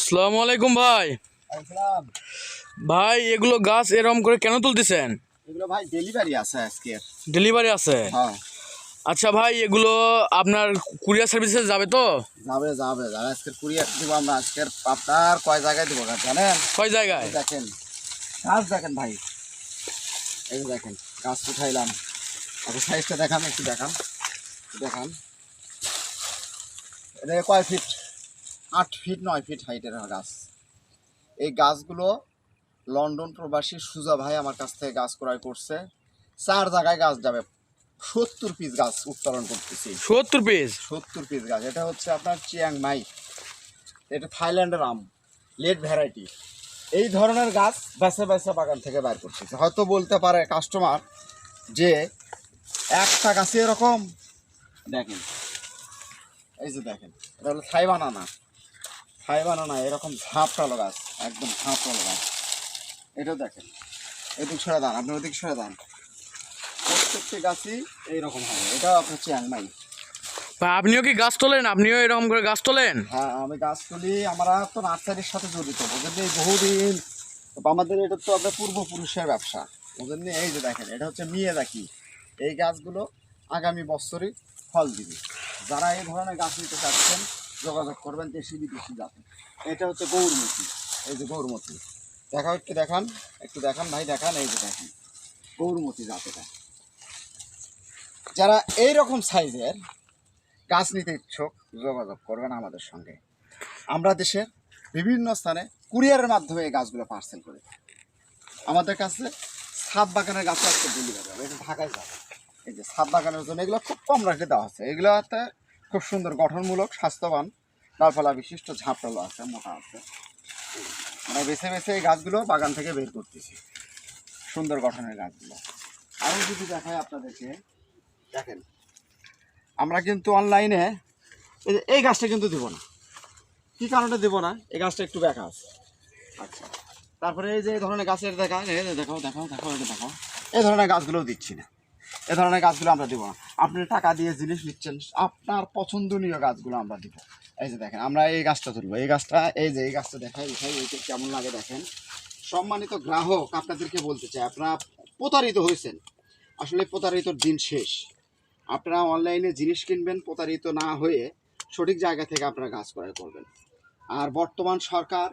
আসসালামু আলাইকুম ভাই। ভাই এগুলো গাছ এরকম করে কেন তুলতেছেন? এগুলো ভাই ডেলিভারি আছে আজকের ডেলিভারি আছে? হ্যাঁ। আচ্ছা ভাই এগুলো আপনার কুরিয়ার সার্ভিসে যাবে তো? যাবে যাবে যাবে। আজকের কুরিয়ার দিব আমরা। আজকের আপনার কয় জায়গায় দিব গাছ জানেন? কয় জায়গায়? দেখেন। গাছ দেখেন ভাই। এই দেখেন গাছ উঠাইলাম। আপনার সাইজটা দেখান একটু দেখান। দেখান। এটা কয় ফিট আট ফিট নয় ফিট হাইটের গাছ। এই গাছগুলো লন্ডন প্রবাসী সুজা ভাই আমার কাছ থেকে গাছ ক্রয় করছে। চার জায়গায় গাছ যাবে। সত্তর পিস গাছ উত্তোলন করতেছি। সত্তর পিস সত্তর পিস গাছ। এটা হচ্ছে আপনার চিয়াং মাই। এটা থাইল্যান্ডের আম। লেট ভ্যারাইটি এই ধরনের গাছ বেছে বেছে বাগান থেকে বাইর করতেছে। হয়তো বলতে পারে কাস্টমার যে একটা গাছে এরকম। দেখেন। এই যে দেখেন। এটা হলো থাই বানানা। থাই বানানা এরকম ঝাঁপটালো গাছ একদম ঝাঁপটালো গাছ এটাও দেখেন এদিক সরে দান আপনি ওদিক সরে দান প্রত্যেকটি গাছই এইরকম হবে এটাও আপনার চিয়াং মাই আপনিও কি গাছ তোলেন? আপনিও এরকম করে গাছ তোলেন? হ্যাঁ আমি গাছ তুলি আমরা তো নার্সারির সাথে জড়িত বুঝলেন এই বহুদিন আমাদের এটা তো আপনার পূর্বপুরুষের ব্যবসা। বুঝলেন এই যে দেখেন এটা হচ্ছে মিয়ে দেখি এই গাছগুলো আগামী বছরই ফল দিবে। যারা এই ধরনের গাছ নিতে চাচ্ছেন যোগাযোগ করবেন দেশি বিদেশি জাতে এটা হচ্ছে গৌরমতি এই যে গৌরমতি দেখা একটু দেখান একটু দেখান ভাই, দেখান, এই যে দেখেন। গৌরমতি জাত এটা যারা এই রকম সাইজের গাছ নিতে ইচ্ছুক, যোগাযোগ করবেন আমাদের সঙ্গে। আমরা দেশের বিভিন্ন স্থানে কুরিয়ারের মাধ্যমে এই গাছগুলো পার্সেল করি আমাদের কাছে ছাদ বাগানের গাছ আজকে ডেলিভারি হবে। এটা ঢাকায় যাবে। এই যে ছাদ বাগানের জন্য এগুলো খুব কম রেটে দেওয়া আছে এগুলোতে খুব সুন্দর গঠনমূলক, স্বাস্থ্যবান। ডালপালা বিশিষ্ট ঝাঁপটালো আছে, মোটা আছে। আমরা বেছে বেছে এই গাছগুলো বাগান থেকে বের করতেছি। সুন্দর গঠনের গাছগুলো। আরও যদি দেখায় আপনাদেরকে, দেখেন। আমরা কিন্তু অনলাইনে এই গাছটা কিন্তু দেবো না। কী কারণে দেবো না? এই গাছটা একটু বেঁকা আছে। আচ্ছা। তারপরে এই যে এই ধরনের গাছের দেখা দেখাও দেখাও দেখাও এটা এই ধরনের গাছগুলোও দিচ্ছি না। এই ধরনের গাছগুলো আমরা দেবো না। আপনি টাকা দিয়ে জিনিস নিচ্ছেন, আপনার পছন্দনীয় গাছগুলো আমরা দিব। এই যে দেখেন, আমরা এই গাছটা তুলবো এই গাছটা, এই যে এই গাছটা দেখাই দেখাই এইটা কেমন লাগে দেখেন। সম্মানিত গ্রাহক, আপনাদেরকে বলতে চাই, আপনারা প্রতারিত হয়েছেন। আসলে প্রতারিতর দিন শেষ। আপনারা অনলাইনে জিনিস কিনবেন, প্রতারিত না হয়ে সঠিক জায়গা থেকে আপনারা গাছ ক্রয় করবেন। আর বর্তমান সরকার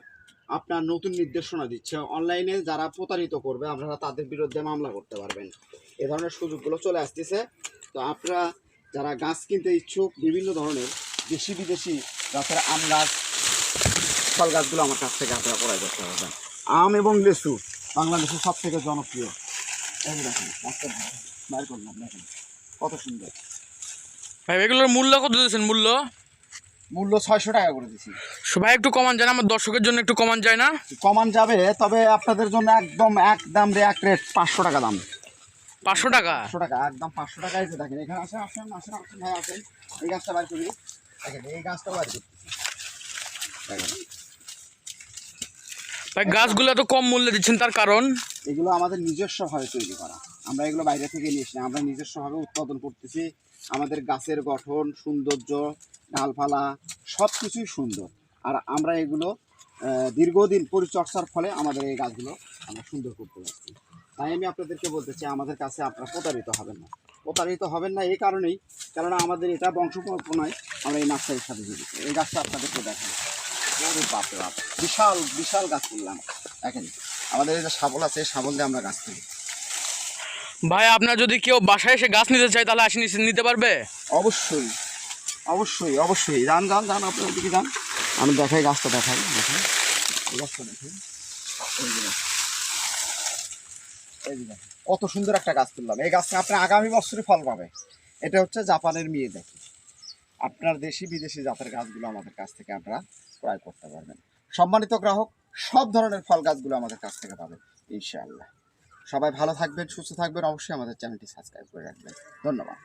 আপনার নতুন নির্দেশনা দিচ্ছে। অনলাইনে যারা প্রতারিত করবে, আপনারা তাদের বিরুদ্ধে মামলা করতে পারবেন। এ ধরনের সুযোগগুলো চলে আসতেছে। তো আপনারা যারা গাছ কিনতে ইচ্ছুক, বিভিন্ন ধরনের দেশি বিদেশি গাছের আম গাছ, ফল গাছগুলো আমার কাছ থেকে আপনারা ক্রয় করতে পারবেন। আম এবং লেচু বাংলাদেশের সব থেকে জনপ্রিয়। এই বাইর করলাম, দেখেন। কত সুন্দর। ভাই, এগুলোর মূল্য কত দিয়েছেন? মূল্য? মূল্য ছয়শো টাকা করে দিছি। সো ভাই একটু কমান যায় না আমার দর্শকের জন্য একটু কমান যায় না? কমান যাবে তবে আপনাদের জন্য একদম এক দাম রে এক রেট পাঁচশো টাকা দাম। পাঁচশো টাকা? পাঁচশো টাকা একদম পাঁচশো টাকায় যে দেখেন এখানে আসেন আসেন আসেন আসেন ভাই আসেন। এই গাছটা বার করি। দেখেন এই গাছটা বার করি। ভাই গাছগুলো এত কম মূল্যে দিচ্ছেন তার কারণ? এগুলো আমাদের নিজস্বভাবে তৈরি করা। আমরা এগুলো বাইরে থেকে নিয়ে না। আমরা নিজস্বভাবে উৎপাদন করতেছি। আমাদের গাছের গঠন, সৌন্দর্য, ডালপালা সব কিছুই সুন্দর। আর আমরা এগুলো দীর্ঘদিন পরিচর্যার ফলে আমাদের এই গাছগুলো আমরা সুন্দর করতে পারছি। তাই আমি আপনাদেরকে বলতে চাই, আমাদের কাছে আপনারা প্রতারিত হবেন না। প্রতারিত হবেন না এই কারণেই, কেননা আমাদের এটা বংশপরম্পরায় আমরা এই নার্সারির সাথে জড়িত। এই গাছটা আপনাদেরকে দেখেন বাপ, বিশাল বিশাল গাছ তুললাম দেখেন, আমাদের এই যে শাবল আছে, এই শাবল দিয়ে আমরা গাছ তুলি। ভাই, আপনার যদি কেউ বাসায় এসে গাছ নিতে চায়, তাহলে আসি নিতে- পারবে? অবশ্যই অবশ্যই অবশ্যই। যান যান যান, আপনার ওদিকে যান। আমি দেখাই, গাছটা দেখাই দেখাই। গাছটা দেখাই। কত সুন্দর একটা গাছ তুললাম। এই গাছটা আপনি আগামী বছরই ফল পাবে। এটা হচ্ছে জাপানের মেয়ে দেখি। আপনার দেশি, বিদেশি জাতের গাছগুলো আমাদের কাছ থেকে আপনারা ক্রয় করতে পারবেন। সম্মানিত গ্রাহক, সব ধরনের ফল গাছগুলো আমাদের কাছ থেকে পাবেন, ইনশাআল্লাহ। সবাই ভালো থাকবেন সুস্থ থাকবেন। অবশ্যই আমাদের চ্যানেলটি সাবস্ক্রাইব করে রাখবেন। ধন্যবাদ।